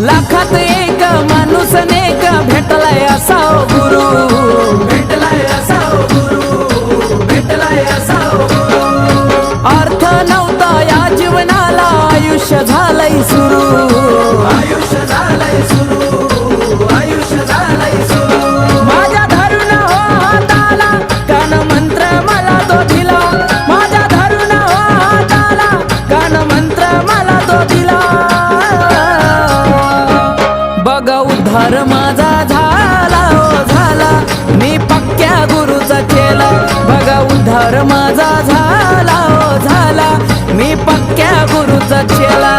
लाखात एक माणूस नेक भेटलाय असा गुरु. भेटलाय असा गुरु. भेटलाय असा अर्थ नव्हता या जीवनाला आयुष्य झालंय सुरू. व्यवहार माझा झाला ओ झाला. मी पक्क्या गुरुचा केला. बघा उद्धार माझा झाला हो झाला. मी पक्क्या गुरुचा चेला